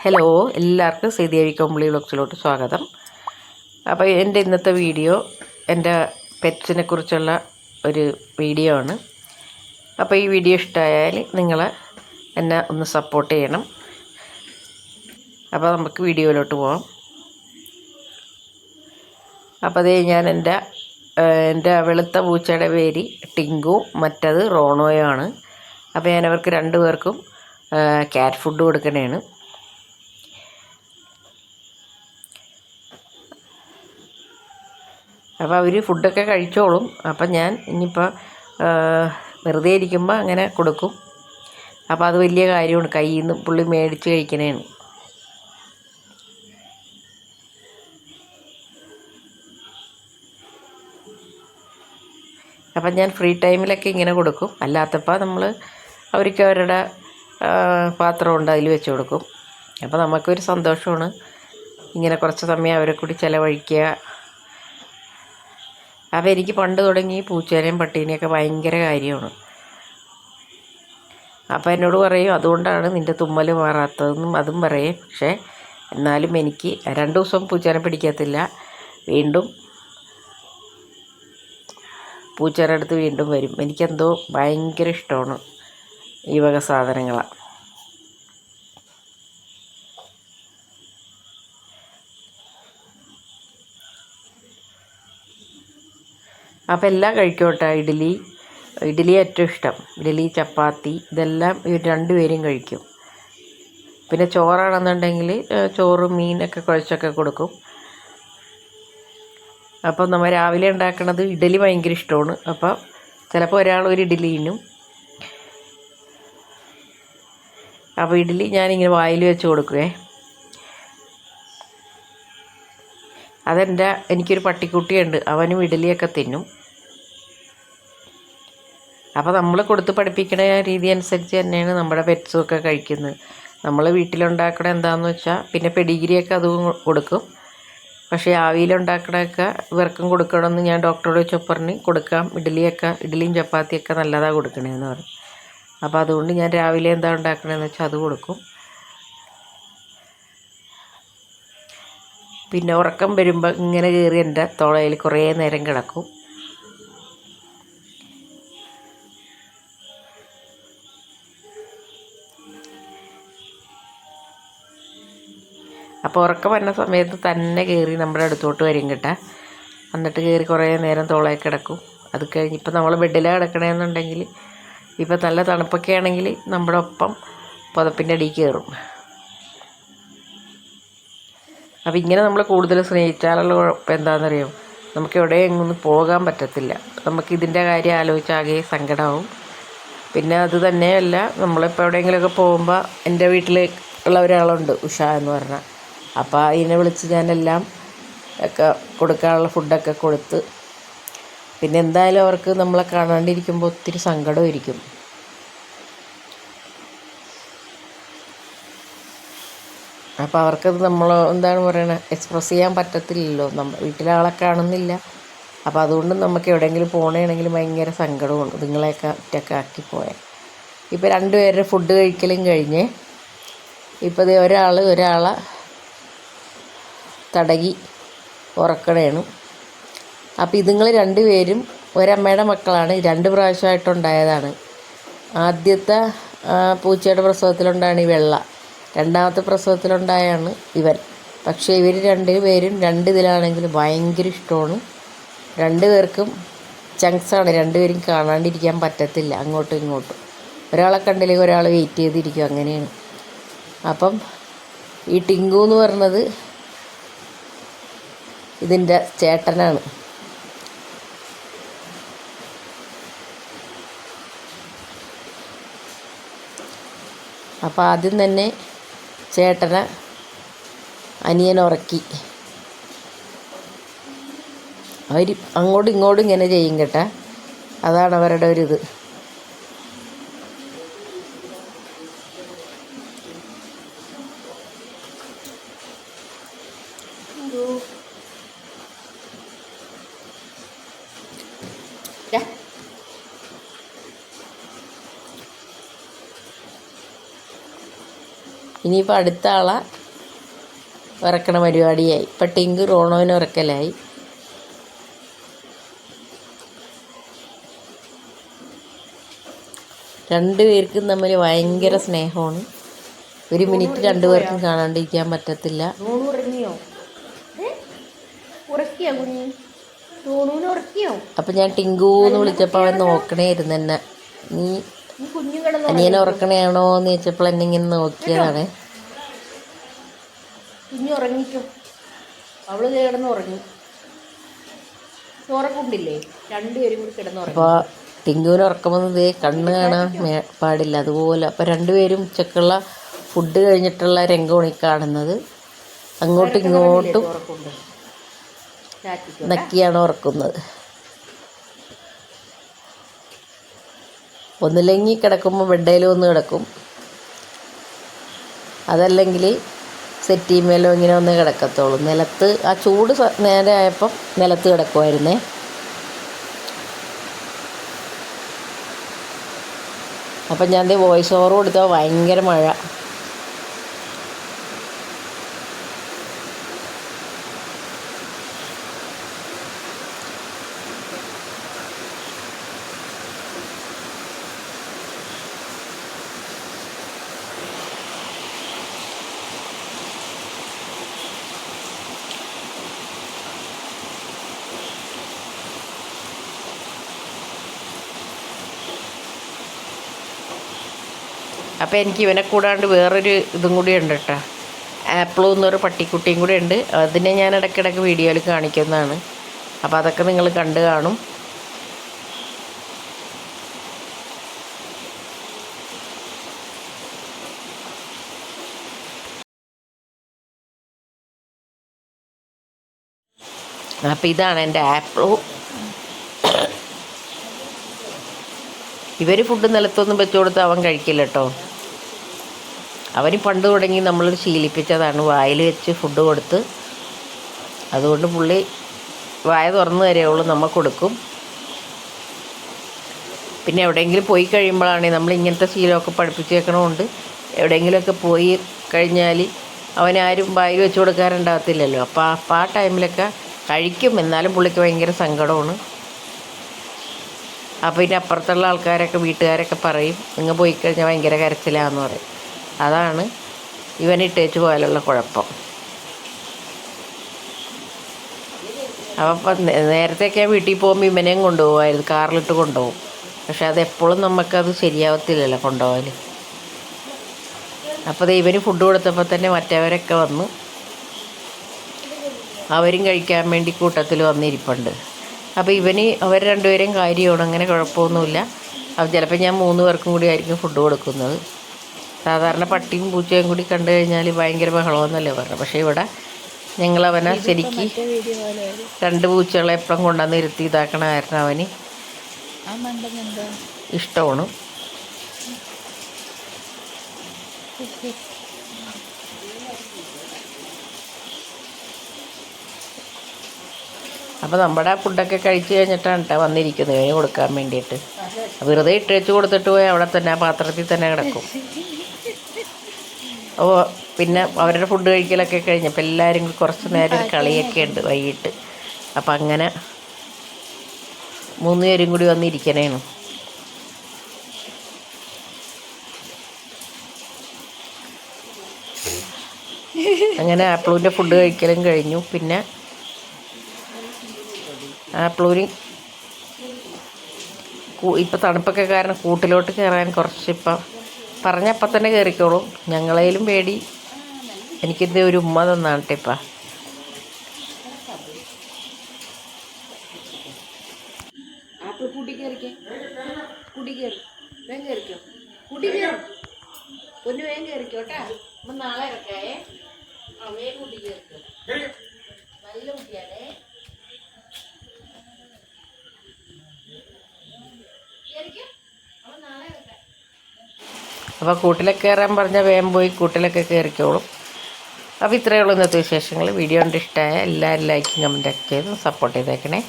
Hello എല്ലാവർക്കും ശ്രീദേവി കൊമ്പിളി വ്ളോഗ്സിലോട്ട് സ്വാഗതം. അപ്പോൾ എന്റെ ഇന്നത്തെ വീഡിയോ എന്റെ പെറ്റ്സിനെ കുറിച്ചുള്ള ഒരു വീഡിയോ ആണ്. അപ്പോൾ ഈ വീഡിയോ ഇഷ്ടമായാൽ നിങ്ങൾ എന്നെ ഒന്ന് സപ്പോർട്ട് ചെയ്യണം. അപ്പോൾ നമുക്ക് വീഡിയോയിലോട്ട് പോകാം അപ്പോൾ അതേ ഞാൻ എന്റെ എന്റെ വെളുത്ത പൂച്ചയുടെ പേര് ടിങ്കു മറ്റത് റോണോയാണ്. അപ്പോൾ ഞാൻ അവർക്ക് രണ്ടു പേർക്കും ക്യാറ്റ് ഫുഡ് കൊടുക്കണേണ്. അപ്പോൾ അവർ ഫുഡൊക്കെ കഴിച്ചോളും. അപ്പം ഞാൻ ഇനിയിപ്പോൾ വെറുതെ ഇരിക്കുമ്പോൾ അങ്ങനെ കൊടുക്കും. അപ്പോൾ അത് വലിയ കാര്യമാണ്. കയ്യിൽ നിന്ന് പുള്ളി മേടിച്ച് കഴിക്കണേണ് അപ്പം ഞാൻ ഫ്രീ ടൈമിലൊക്കെ ഇങ്ങനെ കൊടുക്കും. അല്ലാത്തപ്പോൾ നമ്മൾ അവർക്ക് അവരുടെ പാത്രമുണ്ട് അതിൽ വെച്ച് കൊടുക്കും. അപ്പോൾ നമുക്കൊരു സന്തോഷമാണ്. ഇങ്ങനെ കുറച്ച് സമയം അവരെ കൂടി ചിലവഴിക്കുക. അപ്പോൾ എനിക്ക് പണ്ട് തുടങ്ങി പൂച്ചേനേയും പട്ടീനെയൊക്കെ ഭയങ്കര കാര്യമാണ്. അപ്പോൾ എന്നോട് പറയും അതുകൊണ്ടാണ് നിന്റെ തുമ്മൽ മാറാത്തതെന്നും അതും പറയും. പക്ഷേ എന്നാലും എനിക്ക് രണ്ട് ദിവസം പൂച്ചേനെ പിടിക്കത്തില്ല. വീണ്ടും പൂച്ചേരുടെ അടുത്ത് വീണ്ടും വരും. എനിക്കെന്തോ ഭയങ്കര ഇഷ്ടമാണ് ഈ വക സാധനങ്ങളാണ് അപ്പോൾ എല്ലാം കഴിക്കോട്ടെ ഇഡ്ഡലി. ഇഡ്ഡലി ഏറ്റവും ഇഷ്ടം. ഇഡ്ഡലി ചപ്പാത്തി ഇതെല്ലാം ഇവർ രണ്ടുപേരും കഴിക്കും. പിന്നെ ചോറാണെന്നുണ്ടെങ്കിൽ ചോറും മീനൊക്കെ കുഴച്ചൊക്കെ കൊടുക്കും. അപ്പോൾ നമ്മൾ രാവിലെ ഉണ്ടാക്കുന്നത് ഇഡ്ഡലി ഭയങ്കര ഇഷ്ടമാണ്. അപ്പോൾ ചിലപ്പോൾ ഒരാൾ ഒരു ഇഡ്ഡലി ഇന്നും അപ്പോൾ ഇഡ്ഡലി ഞാനിങ്ങനെ വായിൽ വെച്ച് കൊടുക്കുവേ. അതെന്റെ എനിക്കൊരു പട്ടിക്കുട്ടിയുണ്ട്. അവനും ഇഡലിയൊക്കെ തിന്നും. അപ്പോൾ നമ്മൾ കൊടുത്ത് പഠിപ്പിക്കുന്ന രീതി അനുസരിച്ച് തന്നെയാണ് നമ്മുടെ പെറ്റ്സും ഒക്കെ കഴിക്കുന്നത്. നമ്മൾ വീട്ടിലുണ്ടാക്കണ എന്താണെന്ന് വെച്ചാൽ പിന്നെ പെഡിഗിരിയൊക്കെ അതും കൊടുക്കും. പക്ഷേ ആവിയിലുണ്ടാക്കണതൊക്കെ ഇവർക്കും കൊടുക്കണമെന്ന് ഞാൻ ഡോക്ടറോട് പറഞ്ഞ്. കൊടുക്കാം ഇഡ്ഡലിയൊക്കെ ഇഡ്ഡലിയും ചപ്പാത്തിയൊക്കെ നല്ലതാണ് കൊടുക്കണേന്ന് പറഞ്ഞു. അപ്പോൾ അതുകൊണ്ട് ഞാൻ രാവിലെ എന്താ ഉണ്ടാക്കണതെന്ന് വെച്ചാൽ അത് കൊടുക്കും. പിന്നെ ഉറക്കം വരുമ്പോൾ ഇങ്ങനെ കയറി എന്റെ തോളയിൽ കുറേ നേരം കിടക്കും. അപ്പോൾ ഉറക്കം വരുന്ന സമയത്ത് തന്നെ കയറി നമ്മുടെ അടുത്തോട്ട് വരും കേട്ടാ. എന്നിട്ട് കയറി കുറേ നേരം തോളയിൽ കിടക്കും. അത് കഴിഞ്ഞ് ഇപ്പം നമ്മൾ ബെഡിലാണ് കിടക്കണമെന്നുണ്ടെങ്കിൽ ഇപ്പം നല്ല തണുപ്പൊക്കെ ആണെങ്കിൽ നമ്മുടെ ഒപ്പം പുതപ്പിന്റെ അടിയിൽ കയറും. അപ്പം ഇങ്ങനെ നമ്മൾ കൂടുതൽ സ്നേഹിച്ചാലുള്ള കുഴപ്പം എന്താണെന്നറിയോ നമുക്ക് എവിടെയും ഒന്നും പോകാൻ പറ്റത്തില്ല. നമുക്ക് ഇതിന്റെ കാര്യം ആലോചിച്ചാകെ സങ്കടമാവും പിന്നെ അത് തന്നെയല്ല നമ്മളിപ്പോൾ എവിടെയെങ്കിലുമൊക്കെ പോകുമ്പോൾ എന്റെ വീട്ടിൽ ഉള്ള ഒരാളുണ്ട് ഉഷ എന്ന് പറഞ്ഞാൽ അപ്പോൾ അതിനെ വിളിച്ച് ഞാനെല്ലാം ഒക്കെ കൊടുക്കാനുള്ള ഫുഡൊക്കെ കൊടുത്ത് പിന്നെ എന്തായാലും അവർക്ക് നമ്മളെ കാണാണ്ടിരിക്കുമ്പോൾ ഒത്തിരി സങ്കടമായിരിക്കും. അപ്പോൾ അവർക്കത് നമ്മൾ എന്താണ് പറയണത് എക്സ്പ്രസ് ചെയ്യാൻ പറ്റത്തില്ലല്ലോ. നമ്മൾ വീട്ടിലെ ആളെ കാണുന്നില്ല. അപ്പോൾ അതുകൊണ്ട് നമുക്ക് എവിടെയെങ്കിലും പോകണമെങ്കിൽ ഭയങ്കര സങ്കടമുണ്ട് നിങ്ങളെയൊക്കെ ഒറ്റയൊക്കെ ആക്കിപ്പോയാൽ ഇപ്പോൾ രണ്ടുപേരുടെ ഫുഡ് കഴിക്കലും കഴിഞ്ഞ് ഇപ്പോൾ ഒരാൾ ഒരാളെ തടകി ഉറക്കണേണ്. അപ്പോൾ ഇതുങ്ങൾ രണ്ടുപേരും ഒരമ്മയുടെ മക്കളാണ് രണ്ട് പ്രാവശ്യമായിട്ടുണ്ടായതാണ്. ആദ്യത്തെ പൂച്ചയുടെ പ്രസവത്തിലുണ്ടാണ് ഈ വെള്ള. രണ്ടാമത്തെ പ്രസവത്തിലുണ്ടായാണ് ഇവൻ. പക്ഷേ ഇവർ രണ്ട് പേരും രണ്ട് ഇതിലാണെങ്കിലും ഭയങ്കര ഇഷ്ടമാണ്. രണ്ട് പേർക്കും ചങ്ക്സാണ് രണ്ടുപേരും കാണാണ്ടിരിക്കാൻ പറ്റത്തില്ല. അങ്ങോട്ടും ഇങ്ങോട്ടും. ഒരാളെ കണ്ടില്ലെങ്കിൽ ഒരാൾ വെയിറ്റ് ചെയ്തിരിക്കും. അങ്ങനെയാണ്. അപ്പം ഈ ടിങ്കു എന്ന് പറഞ്ഞത് ഇതിന്റെ ചേട്ടനാണ്. അപ്പോൾ ആദ്യം തന്നെ ചേട്ടനെ അനിയൻ ഉറക്കി. അവർ അങ്ങോട്ടും ഇങ്ങോട്ടും ഇങ്ങനെ ചെയ്യും കേട്ടാ. അതാണ് അവരുടെ ഒരു ഇത് ഇനിയിപ്പോൾ അടുത്ത ആളെ ഇറക്കണ പരിപാടിയായി. ഇപ്പം ടിങ്ക് റോണോവിന് ഇറക്കലായി രണ്ടുപേർക്കും തമ്മിൽ ഭയങ്കര സ്നേഹമാണ്. ഒരു മിനിറ്റ് രണ്ടുപേർക്കും കാണാണ്ടിരിക്കാൻ പറ്റത്തില്ല. അപ്പം ഞാൻ ടിങ്കു എന്ന് വിളിച്ചപ്പോൾ അവൻ നോക്കണേ എന്നെ. നീ അനിയനെ ഉറക്കണയാണോ എന്ന് ചോദിച്ചപ്പോൾ എന്നെ ഇങ്ങനെ നോക്കിയതാണ്. കുഞ്ഞു ഉറങ്ങിക്കോ. അവൾ കിടന്ന് ഉറങ്ങി. ചോറക്കുണ്ടില്ലേ രണ്ടുപേരും കൂടി കിടന്ന് ഉറങ്ങി. അപ്പോൾ ടിങ്കുവിന് ഉറക്കമെന്നത് കണ്ണ് കാണാൻ പാടില്ല. അതുപോലെ അപ്പോൾ രണ്ടുപേരും ഉച്ചക്കുള്ള ഫുഡ് കഴിഞ്ഞിട്ടുള്ള രംഗമാണ് ഈ കാണുന്നത്. അങ്ങോട്ടും ഇങ്ങോട്ടും നക്കിയാണ് ഉറക്കുന്നത്. ഒന്നില്ലെങ്കിൽ കിടക്കുമ്പോൾ ബെഡേലും ഒന്ന് കിടക്കും. അതല്ലെങ്കിൽ സെറ്റിമേലോ ഇങ്ങനെ ഒന്ന് കിടക്കത്തുള്ളൂ. നിലത്ത് ആ ചൂട് നേരെ ആയപ്പം നിലത്ത് കിടക്കുമായിരുന്നേ അപ്പം ഞാൻ വോയിസ് ഓവർ കൊടുത്താൽ ഭയങ്കര മഴ. അപ്പോൾ എനിക്ക് ഇവനെ കൂടാണ്ട് വേറൊരു ഇതും കൂടി ഉണ്ട് കേട്ടോ ആപ്പിളും എന്നൊരു പട്ടിക്കുട്ടിയും കൂടി ഉണ്ട്. അതിനെ ഞാൻ ഇടയ്ക്കിടയ്ക്ക് വീഡിയോയിൽ കാണിക്കുന്നതാണ്. അപ്പോൾ അതൊക്കെ നിങ്ങൾ കണ്ടു കാണും. അപ്പോൾ ഇതാണ് എന്റെ ആപ്പിളും ഇവർ ഫുഡ് നിലത്തൊന്നും വെച്ചു കൊടുത്ത് അവൻ കഴിക്കില്ല കേട്ടോ അവന് പണ്ട് തുടങ്ങി നമ്മൾ ശീലിപ്പിച്ചതാണ് വായിൽ വെച്ച് ഫുഡ് കൊടുത്ത്. അതുകൊണ്ട് പുള്ളി വായ തുറന്നു തരുള്ളൂ നമ്മൾ കൊടുക്കും. പിന്നെ എവിടെയെങ്കിലും പോയി കഴിയുമ്പോഴാണ് നമ്മൾ ഇങ്ങനത്തെ ശീലമൊക്കെ പഠിപ്പിച്ചു വെക്കണമുണ്ട് എവിടെയെങ്കിലുമൊക്കെ പോയി കഴിഞ്ഞാൽ അവനാരും വായിൽ വെച്ച് കൊടുക്കാറുണ്ടാകത്തില്ലല്ലോ. അപ്പോൾ ആ ടൈമിലൊക്കെ കഴിക്കും. എന്നാലും പുള്ളിക്ക് ഭയങ്കര സങ്കടമാണ്. അപ്പോൾ ഇതിന്റെ അപ്പുറത്തുള്ള ആൾക്കാരൊക്കെ വീട്ടുകാരൊക്കെ പറയും നിങ്ങൾ പോയി കഴിഞ്ഞാൽ ഭയങ്കര കരച്ചിലാന്ന് പറയും. അതാണ് ഇവനെ ഇട്ടേച്ച് പോയാലുള്ള കുഴപ്പം. അപ്പം നേരത്തെയൊക്കെ വീട്ടിൽ പോകുമ്പോൾ ഇവനെയും കൊണ്ടുപോകുമായിരുന്നു കാറിലിട്ട് കൊണ്ടുപോകും. പക്ഷെ അതെപ്പോഴും നമുക്കത് ശരിയാവത്തില്ലല്ലോ കൊണ്ടുപോകാൻ അപ്പോൾ ഇവന് ഫുഡ് കൊടുത്തപ്പോൾ തന്നെ മറ്റവരൊക്കെ വന്നു. അവരും കഴിക്കാൻ വേണ്ടി കൂട്ടത്തിൽ വന്നിരിപ്പുണ്ട്. അപ്പോൾ ഇവന് അവർ രണ്ടുപേരെയും കാര്യമാണ് അങ്ങനെ കുഴപ്പമൊന്നുമില്ല. അപ്പോൾ ചിലപ്പോൾ ഞാൻ മൂന്ന് പേർക്കും കൂടി ആയിരിക്കും ഫുഡ് കൊടുക്കുന്നത്. സാധാരണ പട്ടിയും പൂച്ചയും കൂടി കണ്ടു കഴിഞ്ഞാൽ ഭയങ്കര ബഹളമെന്നല്ലേ പറഞ്ഞു പക്ഷേ ഇവിടെ ഞങ്ങൾ അവനെ ശരിക്ക് രണ്ട് പൂച്ചകളെ എപ്പോഴും കൊണ്ടുവന്ന് ഇരുത്തി ഇതാക്കണമായിരുന്നു അവന്. ആ Thank you. ഇഷ്ടമാണ്. അപ്പോൾ നമ്മുടെ ഫുഡൊക്കെ കഴിച്ച് കഴിഞ്ഞിട്ടാണ് കേട്ടോ വന്നിരിക്കുന്നത് കഴിഞ്ഞ് കൊടുക്കാൻ വേണ്ടിയിട്ട്. വെറുതെ ഇട്ട് വെച്ച് കൊടുത്തിട്ട് പോയി അവിടെ തന്നെ ആ പാത്രത്തിൽ തന്നെ കിടക്കും. ഓ പിന്നെ അവരുടെ ഫുഡ് കഴിക്കലൊക്കെ കഴിഞ്ഞപ്പോൾ എല്ലാവരും കുറച്ച് നേരം കളിയൊക്കെ ഉണ്ട് വൈകിട്ട്. അപ്പം അങ്ങനെ മൂന്ന് പേരും കൂടി വന്നിരിക്കണേണ് അങ്ങനെ ആപ്പിളിന്റെ ഫുഡ് കഴിക്കലും കഴിഞ്ഞു. പിന്നെ ആപ്പിളൂന് ഇപ്പം തണുപ്പൊക്കെ കാരണം കൂട്ടിലോട്ട് കയറാൻ കുറച്ച് ഇപ്പം പറഞ്ഞപ്പം തന്നെ കയറിക്കോളും ഞങ്ങളേലും പേടി. എനിക്കിത് ഒരു ഉമ്മ തന്നാണ് കേട്ടോ ഇപ്പം ആപ്പിൾ കൂട്ടി കയറിക്കേ കൂട്ടി കയറി വേഗം കയറിക്കോ കൂട്ടി കയറി പൊന്നു വേഗം കയറിക്കോ കേട്ടാ അപ്പം നാളെ ഇറക്കേ ആ വേഗം കൂട്ടി കയറിക്കോ നല്ല കുട്ടിയാണേ കയറിക്കോ അവൻ നാളെ ഇറക്കാം അപ്പോൾ കൂട്ടിലൊക്കെ കയറാൻ പറഞ്ഞാൽ വേഗം പോയി കൂട്ടിലൊക്കെ കയറിക്കോളും. അപ്പോൾ ഇത്രയേ ഉള്ളൂ ഇന്നത്തെ വിശേഷങ്ങൾ വീഡിയോ കണ്ട് ഇഷ്ടമായ എല്ലാവരും ലൈക്കും കമന്റൊക്കെ ചെയ്ത് സപ്പോർട്ട് ചെയ്തേക്കണേ.